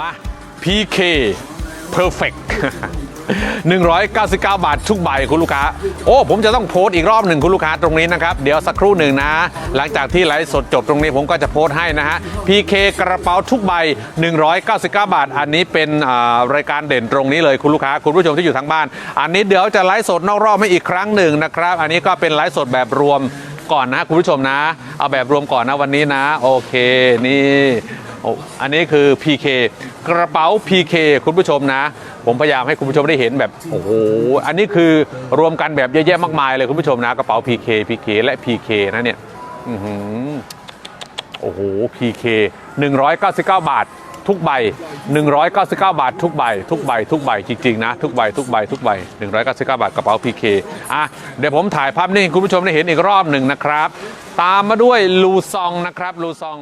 มา PK Perfect 199 บาททุกใบคุณลูกค้า โอ้ ผมจะต้องโพสต์อีกรอบหนึ่งคุณลูกค้าตรงนี้นะครับ เดี๋ยวสักครู่หนึ่งนะ หลังจากที่ไลฟ์สดจบตรงนี้ผมก็จะโพสต์ให้นะฮะ PK กระเป๋าทุกใบ 199 บาท อันนี้เป็นรายการเด่นตรงนี้เลยคุณลูกค้า คุณผู้ชมที่อยู่ทางบ้าน อันนี้เดี๋ยวจะไลฟ์สดนอกรอบให้อีกครั้งหนึ่งนะครับ อันนี้ก็เป็นไลฟ์สดแบบรวมก่อนนะคุณผู้ชมนะ เอาแบบรวมก่อนนะวันนี้นะ โอเคนี่ อันนี้คือ PK กระเป๋า PK คุณผู้ชมนะ ผมพยายามให้คุณผู้ชมได้เห็นแบบโอ้โหอันนี้คือรวมกันแบบเยอะแยะมากมายเลยคุณผู้ชมนะกระเป๋า PK PK และ PK นะเนี่ยอื้อหือโอ้โห PK 199 บาท ทุกใบ 199 บาท ทุกใบ ทุกใบ ทุกใบจริงๆนะ ทุกใบ ทุกใบ ทุกใบ 199 บาทกระเป๋า PK อะเดี๋ยวผมถ่ายภาพนิ่คุณผู้ชมได้เห็นอีกรอบหนึ่งนะครับ ตามมาด้วยลูซองนะครับลูซอง